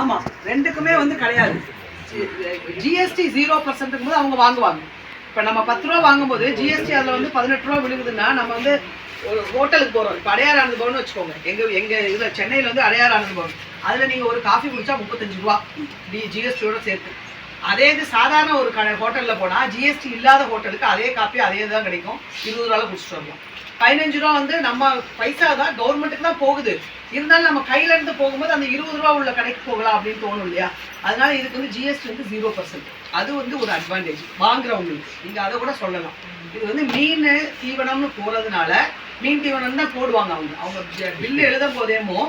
ஆமா ரெண்டுக்குமே வந்து கிடையாது. ஜிஎஸ்டி ஜீரோ பர்சன்ட்டுக்கும் போது அவங்க வாங்குவாங்க. இப்போ நம்ம பத்து ரூபா வாங்கும்போது ஜிஎஸ்டி அதில் வந்து பதினெட்டு ரூபா விழுகுதுன்னா நம்ம வந்து ஒரு ஹோட்டலுக்கு போகிறோம் இப்போ அடையார் ஆனந்த பவன் வச்சுக்கோங்க. எங்கள் எங்கள் இதில் சென்னையில் வந்து அடையார் ஆனது பவன். அதில் நீங்கள் ஒரு காஃபி குடித்தா முப்பத்தஞ்சு ரூபா. டி ஜிஎஸ்டியோட சேர்த்து. அதே இது சாதாரண ஒரு ஹோட்டலில் போனால் ஜிஎஸ்டி இல்லாத ஹோட்டலுக்கு அதே காப்பி அதே தான் கிடைக்கும். இருபது ரூபாவில் குடிச்சிட்டு வரலாம். பதினஞ்சு ரூபா வந்து நம்ம பைசா தான் கவர்மெண்ட்டுக்கு தான் போகுது. இருந்தாலும் நம்ம கையிலேருந்து போகும்போது அந்த இருபது ரூபா உள்ள கடைக்கு போகலாம் அப்படின்னு தோணும் இல்லையா? அதனால இதுக்கு வந்து ஜிஎஸ்டி வந்து ஜீரோ பர்சன்ட் அது வந்து ஒரு அட்வான்டேஜ் வாங்குறவங்களுக்கு. நீங்கள் அதை கூட சொல்லலாம். இது வந்து மீன் தீவனம்னு போகிறதுனால மீன் தீவனம் தான் போடுவாங்க அவங்க. அவங்க பில்லு எழுத போதேமோ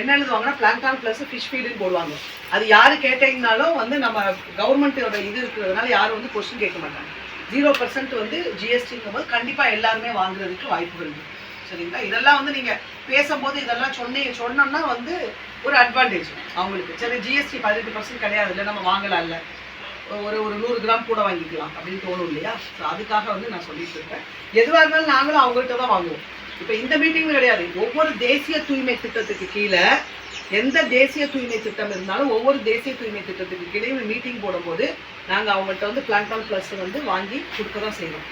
என்ன எழுதுவாங்கன்னா பிளான்டான் ப்ளஸ் ஃபிஷ் ஃபீடுன்னு போடுவாங்க. அது யாரு கேட்டீங்கனாலும் வந்து நம்ம கவர்மெண்ட்டோட இது இருக்கிறதுனால யாரும் வந்து கொஸ்டின் கேட்க மாட்டாங்க. ஜீரோ பர்சன்ட் வந்து ஜிஎஸ்டிங்கும் போது கண்டிப்பாக எல்லாருமே வாங்குறதுக்கு வாய்ப்புகள் இருக்குது சரிங்களா? இதெல்லாம் வந்து நீங்கள் பேசும்போது இதெல்லாம் சொன்னீங்க சொன்னோம்னா வந்து ஒரு அட்வான்டேஜ் அவங்களுக்கு. சரி ஜிஎஸ்டி பதினெட்டு பர்சன்ட் கிடையாது. இல்லை நம்ம வாங்கலாம்ல ஒரு ஒரு நூறு கிராம் கூட வாங்கிக்கலாம் அப்படின்னு தோணும் இல்லையா? ஸோ அதுக்காக வந்து நான் சொல்லிட்டு இருக்கேன். எதுவாக இருந்தாலும் நாங்களும் அவங்கள்ட்ட தான் வாங்குவோம். இப்போ இந்த மீட்டிங் கிடையாது. ஒவ்வொரு தேசிய தூய்மை திட்டத்துக்கு கீழே எந்த தேசிய தூய்மை திட்டம் இருந்தாலும் ஒவ்வொரு தேசிய தூய்மை திட்டத்துக்கு கீழே மீட்டிங் போடும்போது நாங்கள் அவங்கள்ட்ட வந்து பிளாங்கான் ப்ளஸ் வந்து வாங்கி கொடுக்க தான் செய்வோம்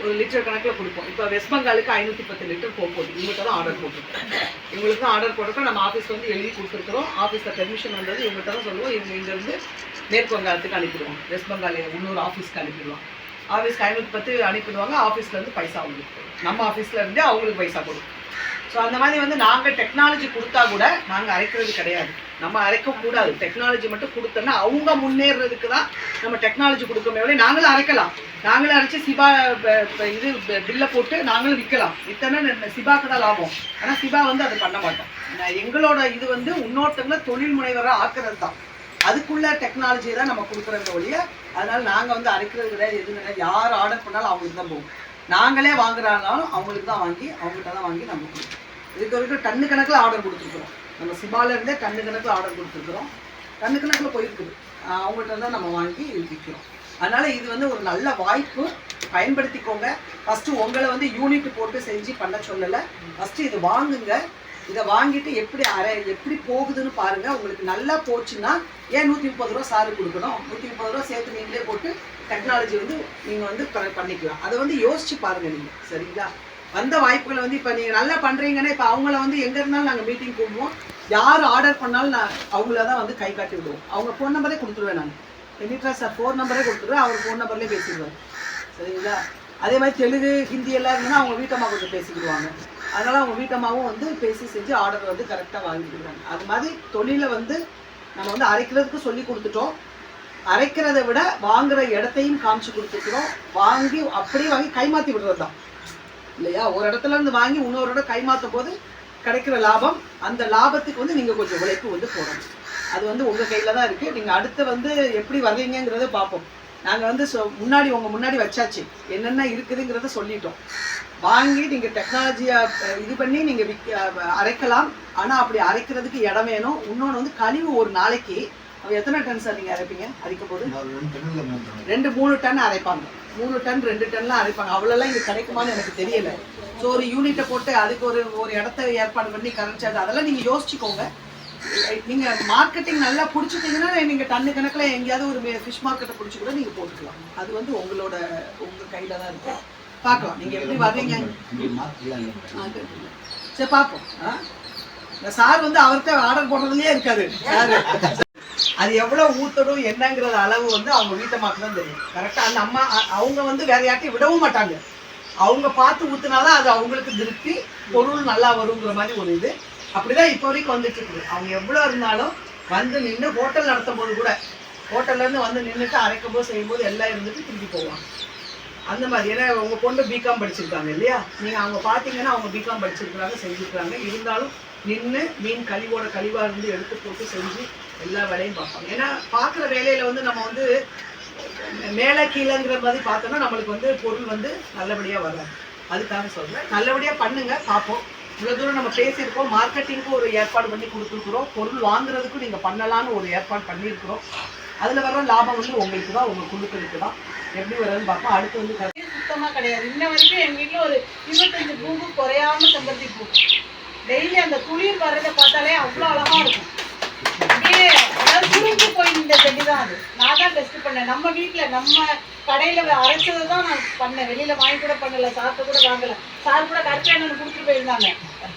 ஒரு லிட்டர் கணக்கில் கொடுப்போம். இப்போ வெஸ்ட் பெங்காலுக்கு ஐநூற்றி பத்து லிட்டர் போகும் போகுது. இவங்கள்ட்ட தான் ஆர்டர் போட்டிருக்கோம். இவங்களுக்கு தான் ஆர்டர் போட்டிருக்கோம். நம்ம ஆஃபீஸ் வந்து எழுதி கொடுத்துருக்குறோம். ஆஃபீஸில் பெர்மிஷன் வந்தது இவங்கள்ட்ட தான் சொல்லுவோம். இவங்க இங்கேருந்து மேற்கு வங்காளத்துக்கு அனுப்பிடுவோம் வெஸ்ட் பெங்கால் இன்னொரு ஆஃபீஸ்க்கு அனுப்பிடுவோம் ஆஃபீஸ்க்கு ஐநூற்றி பத்து அனுப்பிடுவாங்க ஆஃபீஸ்லேருந்து பைசா அவங்களுக்கு கொடுக்கும். நம்ம ஆஃபீஸில் இருந்தே அவங்களுக்கு பைசா கொடுக்கும் ஸோ அந்த மாதிரி வந்து நாங்கள் டெக்னாலஜி கொடுத்தா கூட நாங்கள் அரைக்கிறது கிடையாது. நம்ம அரைக்கக்கூடாது டெக்னாலஜி மட்டும் கொடுத்தோம்னா அவங்க முன்னேறதுக்கு தான் நம்ம டெக்னாலஜி கொடுக்கமே ஒழிய நாங்களும் அரைக்கலாம். நாங்களும் அரைச்சி சிபா இது பில்லை போட்டு நாங்களும் விற்கலாம் இத்தனை சிபாக்கு தான் லாபம். ஆனால் சிபா வந்து அதை பண்ண மாட்டோம். எங்களோட இது வந்து இன்னொருத்தங்களை தொழில் முனைவராக ஆக்குறது தான். அதுக்குள்ள டெக்னாலஜியை தான் நம்ம கொடுக்குறது ஒழிய அதனால நாங்கள் வந்து அரைக்கிறது கிடையாது எதுவும் கிடையாது. யார் ஆர்டர் பண்ணாலும் அவங்களுக்கு தான் போகும். நாங்களே வாங்குறாங்கனாலும் அவங்களுக்கு தான் வாங்கி அவங்ககிட்ட தான் வாங்கி நம்ம கொடுப்போம் இதுக்கு வரைக்கும் டன்னு கணக்கில் ஆர்டர் கொடுத்துருக்குறோம். நம்ம சிபால இருந்தே டன்னு கணக்கில் ஆர்டர் கொடுத்துருக்குறோம். டன்னு கணக்கில் போயிருக்குது. அவங்ககிட்ட தான் நம்ம வாங்கி விற்கிறோம் அதனால் இது வந்து ஒரு நல்ல வாய்ப்பு. பயன்படுத்திக்கோங்க. ஃபஸ்ட்டு உங்களை வந்து யூனிட் போட்டு செஞ்சு பண்ண சொல்லலை. ஃபஸ்ட்டு இது வாங்குங்க. இதை வாங்கிட்டு எப்படி அரை எப்படி போகுதுன்னு பாருங்கள் உங்களுக்கு நல்லா போச்சுன்னா ஏன் நூற்றி முப்பது ரூபா சாரு கொடுக்கணும்? நூற்றி முப்பது ரூபா சேர்த்து நீங்களே போட்டு டெக்னாலஜி வந்து நீங்கள் வந்து பண்ணிக்கலாம். அதை வந்து யோசிச்சு பாருங்கள் நீங்கள் சரிங்களா? வந்த வாய்ப்புகளை வந்து இப்போ நீங்கள் நல்லா பண்ணுறீங்கன்னா இப்போ அவங்கள வந்து எங்கே இருந்தாலும் நாங்கள் மீட்டிங் கூடுவோம் யார் ஆர்டர் பண்ணாலும் நான் அவங்கள தான் வந்து கை காட்டி விடுவோம். அவங்க ஃபோன் நம்பரே கொடுத்துருவேன் நான். பெனிட்ரா சார் ஃபோன் நம்பரே கொடுத்துருவேன். அவர் ஃபோன் நம்பர்லேயே பேசிடுவார். சரிங்களா? அதே மாதிரி தெலுங்கு ஹிந்தி எல்லாம் இருந்ததுன்னா அவங்க வீட்டம்மா கொஞ்சம் பேசிக்கிடுவாங்க. அதனால் அவங்க வீட்டம்மாவும் வந்து பேசி செஞ்சு ஆர்டர் வந்து கரெக்டாக வாங்கிக்கிறாங்க அது மாதிரி தொழிலை வந்து நம்ம வந்து அரைக்கிறதுக்கு சொல்லி கொடுத்துட்டோம். அரைக்கிறதை விட வாங்குற இடத்தையும் காமிச்சு கொடுத்துருக்குறோம் வாங்கி அப்படியே வாங்கி கைமாற்றி விடுறது தான் இல்லையா? ஒரு இடத்துல இருந்து வாங்கி இன்னொரு இடம் கைமாற்றும் போது கிடைக்கிற லாபம் அந்த லாபத்துக்கு வந்து நீங்கள் கொஞ்சம் உழைப்பு வந்து போடணும். அது வந்து உங்கள் கையில் தான் இருக்குது நீங்கள் அடுத்து வந்து எப்படி வர்றீங்கிறத பார்ப்போம். நாங்கள் வந்து சொ முன்னாடி உங்கள் முன்னாடி வச்சாச்சு. என்னென்ன இருக்குதுங்கிறத சொல்லிட்டோம். வாங்கி நீங்கள் டெக்னாலஜியை இது பண்ணி நீங்கள் அஹ், அரைக்கலாம். ஆனால் அப்படி அரைக்கிறதுக்கு இடம் வேணும். இன்னொன்று வந்து கழிவு ஒரு நாளைக்கு எத்தனை டன் சார் நீங்கள் அரைப்பீங்க? அரைக்கும் போது? ரெண்டு மூணு டன். அரைப்பாங்க. மூணு டன் ரெண்டு டன்லாம் அரைப்பாங்க. அவ்வளோலாம் இங்கே கிடைக்குமான்னு எனக்கு தெரியல. ஸோ ஒரு யூனிட்டை போட்டு அதுக்கு ஒரு ஒரு இடத்த ஏற்பாடு பண்ணி கரண்ட் சார்ஜ் அதெல்லாம் நீங்கள் யோசிச்சுக்கோங்க. நீங்க மார்க்கெட்டிங் நல்லா பிடிச்சிட்டீங்கன்னா நீங்க டன்னு கணக்கில் எங்கேயாவது ஒரு ஃபிஷ் மார்க்கெட்டை பிடிச்சி கூட நீங்க போட்டுக்கலாம். அது வந்து உங்களோட உங்க கையில தான் இருக்கும் பார்க்கலாம். நீங்க எப்படி வர்றீங்க? சரி பார்ப்போம். இந்த சார் வந்து அவர்கிட்ட ஆர்டர் போடுறதுலயே இருக்காது அது எவ்வளவு ஊத்தணும் என்னங்கிறது அளவு வந்து அவங்க வீட்டை தான் தெரியும். கரெக்டா அந்த அம்மா அவங்க வந்து வேற யார்ட்டையும் விடவும் மாட்டாங்க. அவங்க பார்த்து ஊத்துனாதான் அது அவங்களுக்கு திருப்தி பொருள் நல்லா வருங்கிற மாதிரி ஒரு இது. அப்படிதான் இப்போ வரைக்கும் வந்துட்டு இருக்குது. அவங்க எவ்வளோ இருந்தாலும் வந்து நின்று ஹோட்டல் நடத்தும் போது கூட ஹோட்டல்லேருந்து வந்து நின்றுட்டு அரைக்கும் போது செய்யும் போது எல்லாம் இருந்துட்டு திருப்பி போவாங்க. அந்த மாதிரி. ஏன்னா உங்கள் பொண்ணு பிகாம் படிச்சிருக்காங்க இல்லையா? நீங்கள் அவங்க பார்த்தீங்கன்னா அவங்க பிகாம் படிச்சிருக்கிறாங்க செஞ்சிருக்காங்க இருந்தாலும் நின்று மீன் கழிவோட கழிவாக இருந்து எடுத்து போட்டு செஞ்சு எல்லா வேலையும் பார்ப்பாங்க. ஏன்னா பார்க்குற வேலையில் வந்து நம்ம வந்து மேலே கீழேங்கிற மாதிரி பார்த்தோம்னா நம்மளுக்கு வந்து பொருள் வந்து நல்லபடியாக வராது. அதுக்காக சொல்கிறேன் நல்லபடியாக பண்ணுங்கள் பார்ப்போம். இவ்வளோ தூரம் நம்ம பேசியிருக்கோம். மார்க்கெட்டிங்க்கு ஒரு ஏற்பாடு பண்ணி கொடுத்துருக்குறோம். பொருள் வாங்குறதுக்கும் நீங்க பண்ணலாம்னு ஒரு ஏற்பாடு பண்ணியிருக்கிறோம். அதுல வர லாபம் வந்து உங்களுக்கு தான் உங்கள் குழுக்களுக்கு தான். எப்படி வருதுன்னு பார்ப்போம். அடுத்து வந்து சுத்தமாக சுத்தமா கிடையாது. இன்ன வரைக்கும் எங்கள் வீட்டில் ஒரு இருபத்தஞ்சு பூக்கு குறையாம செம்பருத்தி பூ. டெய்லி அந்த துளிர் வர்றதை பார்த்தாலே அவ்வளோ அழகா இருக்கும். அப்படியே அதாவது சுருங்கி போய் இந்த செடி தான் அது. நான் தான் டெஸ்ட் பண்ணேன். நம்ம வீட்டில் நம்ம கடையில அரைச்சதை தான் நான் பண்ணேன். வெளியில வாங்கி கூட பண்ணலை சாப்பிட்டு கூட வாங்கலை. சார் கூட கரெக்டாக கொடுத்துட்டு போயிருந்தாங்க.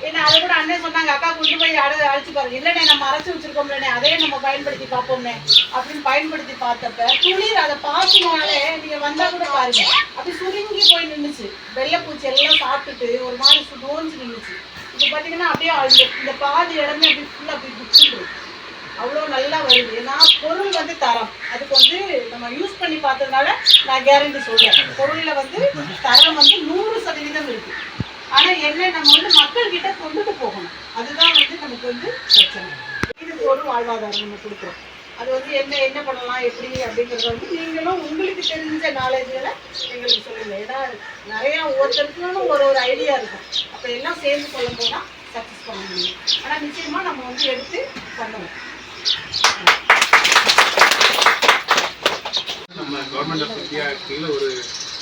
ஏன்னா அதை கூட அண்ணன் சொன்னாங்க அக்கா கொண்டு போய் அடை அழைச்சு பாருங்க இல்லைண்ணே நம்ம அரைச்சு வச்சிருக்கோம்லண்ணே அதே நம்ம பயன்படுத்தி பார்ப்போம்னே. அப்படின்னு பயன்படுத்தி பார்த்தப்ப துளிர் அதை பார்க்கணும்னாலே நீங்க வந்தா கூட பாருங்க. அப்படி சுருங்கி போய் நின்றுச்சு வெள்ளைப்பூச்சி எல்லாம் சாப்பிட்டுட்டு ஒரு மாதிரி சு- நோஞ்சு நின்னுச்சு. இது பாத்தீங்கன்னா அப்படியே இந்த இந்த பாதி இடமே அப்படி ஃபுல்லாக அப்படி பிடிச்சிருக்கு அவ்வளோ நல்லா வருது. வந்து தரம். அதுக்கு வந்து நம்ம யூஸ் பண்ணி பார்த்ததுனால நான் கேரண்டி சொல்றேன். பொருளில் வந்து தரம் வந்து நூறு சதவீதம் இருக்கு. ஆனா என்ன நம்ம வந்து மக்கள் கிட்ட கொண்டுட்டு போகணும். அதுதான் வந்து நமக்கு வந்து பிரச்சனை. இதுக்கு ஒரு வாழ்வாதாரம் நம்ம கொடுக்குறோம். அது வந்து என்ன என்ன பண்ணலாம் எப்படி அப்படிங்கிறத வந்து நீங்களும் உங்களுக்கு தெரிஞ்ச நாலேஜ்களை எங்களுக்கு சொல்லுங்க. ஏன்னா நிறையா ஒவ்வொருத்தருக்கும் ஒரு ஒரு ஐடியா இருக்கும். அப்போ எல்லாம் சேர்ந்து சொல்ல போனா சக்ஸஸ் பண்ண முடியும். ஆனால் நிச்சயமாக நம்ம வந்து எடுத்து பண்ணுவோம் நம்ம கவர்மெண்ட் ஆஃப் இந்தியா கீழே ஒரு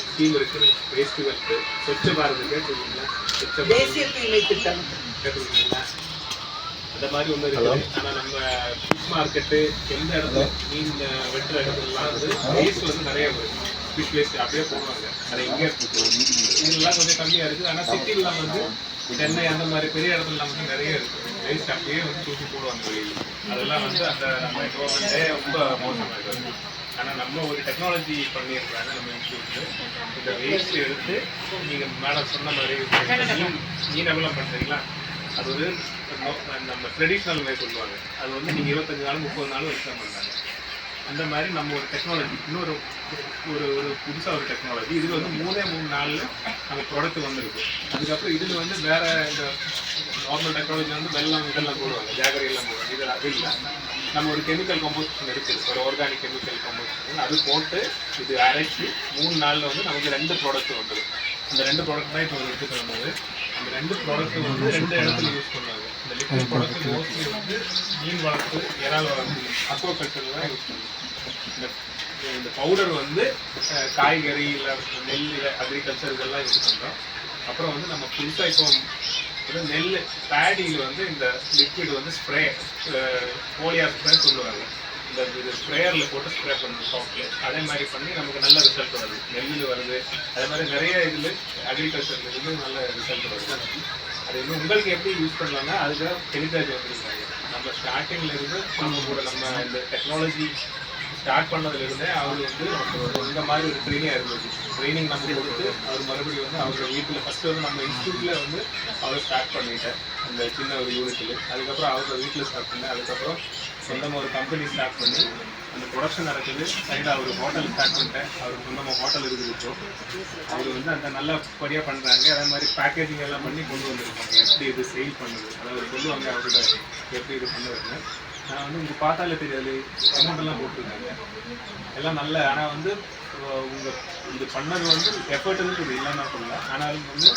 ஸ்கீம் இருக்கு வேஸ்ட் வெல்த் ஸ்வச்ச பாரத் கேட்டிருக்கீங்களா? தேசிய தூய்மை திட்டம். கேட்டிருக்கீங்களா? அந்த மாதிரி ஒன்று இருக்குது. ஆனால் நம்ம ஃபிஷ் மார்க்கெட்டு எந்த இடத்துல மீன் வெட்டுற இடத்துலலாம் வந்து வேஸ்ட் வந்து நிறைய வருது ஃபிஷ் வேஸ்ட் அப்படியே போடுவாங்க. அதை எங்கே இதெல்லாம் கொஞ்சம் கம்மியாக இருக்குது. ஆனால் சிட்டிலாம் வந்து சென்னை அந்த மாதிரி பெரிய இடத்துலலாம் வந்து நிறைய இருக்குது வேஸ்ட் அப்படியே வந்து தூக்கி போடுவாங்க வெளியில். அதெல்லாம் வந்து அந்த நம்ம கவர்மெண்ட்டே ரொம்ப மோசமாக இருக்குது ஆனால் நம்ம ஒரு டெக்னாலஜி பண்ணியிருக்காங்க நம்ம இன்ஸ்டியூட்ல இந்த வேஸ்ட் எடுத்து நீங்கள் மேடம் சொன்ன மாதிரி மீன் மீன் டெவலப் பண்ணுறீங்களா அது ஒரு நம்ம ட்ரெடிஷ்னல் வே சொல்லுவாங்க. அது வந்து நீங்கள் இருபத்தஞ்சு நாள் முப்பது நாள் வச்சு பண்ணுறாங்க அந்த மாதிரி நம்ம ஒரு டெக்னாலஜி இன்னொரு ஒரு ஒரு புதுசாக ஒரு டெக்னாலஜி இதில் வந்து மூணே மூணு நாளில் நம்ம ப்ராடக்ட் வந்திருக்கு. அதுக்கப்புறம் இதில் வந்து வேறு இந்த நார்மல் டெக்னாலஜி வந்து வெள்ளம் இதெல்லாம் போடுவாங்க. ஜாகரி எல்லாம் போடுவாங்க. இதெல்லாம் அது இல்லை. நம்ம ஒரு கெமிக்கல் கம்போசிஷன் இருக்குது. ஒரு ஆர்கானிக் கெமிக்கல் கம்போசிஷன் அது போட்டு இது அரைச்சி மூணு நாளில் வந்து நமக்கு ரெண்டு ப்ராடக்ட் வந்துடும் அந்த ரெண்டு ப்ராடக்ட் தான் இப்போ எடுத்துட்டு வந்தது அந்த ரெண்டு ப்ராடக்ட் வந்து ரெண்டு இடத்துல யூஸ் பண்ணுவாங்க. இந்த லிக்விட் ப்ராடக்ட் மோஸ்ட்லி வந்து மீன் வளர்ப்பு இறால் வளர்ப்பு அக்வா கல்ச்சரில் தான் யூஸ் பண்ணுவாங்க. இந்த இந்த பவுடர் வந்து காய்கறி இல்லை நெல் அக்ரிகல்ச்சர் இதெல்லாம் யூஸ் பண்ணுறோம் அப்புறம் வந்து நம்ம புதுசாக இப்போ நெல் பேடியில் வந்து இந்த லிக்விட் வந்து ஸ்ப்ரே போலியா ஸ்ப்ரே சொல்லுவாங்க. இந்த இது ஸ்ப்ரேயரில் போட்டு ஸ்ப்ரே பண்ணணும் சாஃப்ட்வேர் அதே மாதிரி பண்ணி நமக்கு நல்ல ரிசல்ட் வருது. நெல்லில் வருது. அதே மாதிரி நிறைய இதில் அக்ரிகல்ச்சரில் இருந்து நல்ல ரிசல்ட் வருது. அது இன்னும் உங்களுக்கு எப்படி யூஸ் பண்ணலாம்னா அதுக்கு டெலிகாஜ் வந்துருக்காங்க. நம்ம ஸ்டார்டிங்ல இருந்து நம்ம கூட நம்ம இந்த டெக்னாலஜி ஸ்டார்ட் பண்ணதுல இருந்தே அவர் வந்து ஒரு இந்த மாதிரி ஒரு ட்ரைனிங் இருந்தது. ட்ரைனிங் நம்ம கொடுத்து அவர் மறுபடியும் வந்து அவரோட வீட்டில் ஃபஸ்ட்டு வந்து நம்ம இன்ஸ்டியூட்டில் வந்து அவர் ஸ்டார்ட் பண்ணிட்டேன் அந்த சின்ன ஒரு யூனிட்டில் அதுக்கப்புறம் அவர் வீட்டில் ஸ்டார்ட் பண்ணேன். அதுக்கப்புறம் சொந்தமாக ஒரு கம்பெனி ஸ்டார்ட் பண்ணி அந்த ப்ரொடக்ஷன் நடக்குது. சைடாக அவர் ஹோட்டல் ஸ்டார்ட் பண்ணிட்டேன். அவர் சொந்தமாக ஹோட்டல் இருக்குது இப்போ. அவர் வந்து அந்த நல்லபடியாக பண்ணுறாங்க அதே மாதிரி பேக்கேஜிங் எல்லாம் பண்ணி கொண்டு வந்திருக்காங்க. எப்படி இது சேல் பண்ணுது? அதாவது சொல்லுவாங்க அவரோட எப்படி இது பண்ணுவாங்க நான் வந்து உங்களுக்கு பார்த்தாலே தெரியாது. அமௌண்ட்டெல்லாம் போட்டிருக்காங்க. எல்லாம் நல்ல ஆனால் வந்து உங்கள் இது பண்ணது வந்து எஃபர்ட் இருக்குது இல்லைன்னா சொல்லல. ஆனாலும் வந்து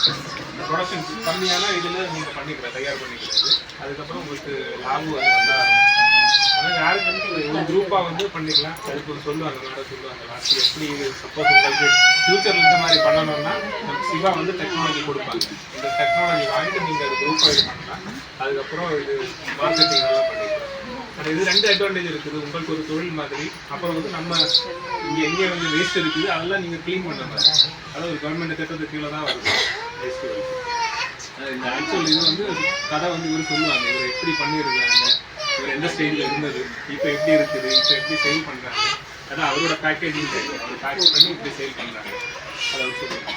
இந்த ப்ரொடக்ஷன் கம்மியான இதில் நீங்கள் பண்ணிக்கலாம் தயார் பண்ணிக்கிறது அதுக்கப்புறம் உங்களுக்கு லாபம் அது வந்தால் ஆனால் யாருக்கு வந்து ஒரு- குரூப்பாக வந்து பண்ணிக்கலாம். அதுக்கு ஒரு சொல்லுவாங்க அதோட சொல்லுவாங்க. லாஸ்ட் எப்படி சப்போஸ் உங்களுக்கு ஃபியூச்சரில் இந்த மாதிரி பண்ணணும்னா நம்ம சிவா வந்து டெக்னாலஜி கொடுப்பாங்க. இந்த டெக்னாலஜி வாங்கிட்டு நீங்கள் அது குரூப்பாக இது பண்ணலாம். அதுக்கப்புறம் இது மார்க்கெட்டிங் ஆனால் இது ரெண்டு அட்வான்டேஜ் இருக்குது. உங்களுக்கு ஒரு தொழில் மாதிரி. அப்புறம் வந்து நம்ம இங்கே எங்கே வந்து வேஸ்ட் இருக்குது. அதெல்லாம் நீங்கள் க்ளீன் பண்ண மாதிரி. அதாவது ஒரு கவர்மெண்ட் திட்டத்துக்கு கீழே தான் வருது. வேஸ்ட் இந்த ஆக்சுவல் இது வந்து கதை வந்து இவர் சொல்லுவாங்க. இவர் எப்படி பண்ணியிருக்காங்க? இவர் எந்த ஸ்டேஜில் இருந்தது? இப்போ எப்படி இருக்குது? இப்போ எப்படி சேல் பண்ணுறாங்க அதான் அவரோட பேக்கேஜிங் அவர் பேக்கேஜ் பண்ணி இப்படி சேல் பண்ணுறாங்க அதை அவர் சொல்லுவாங்க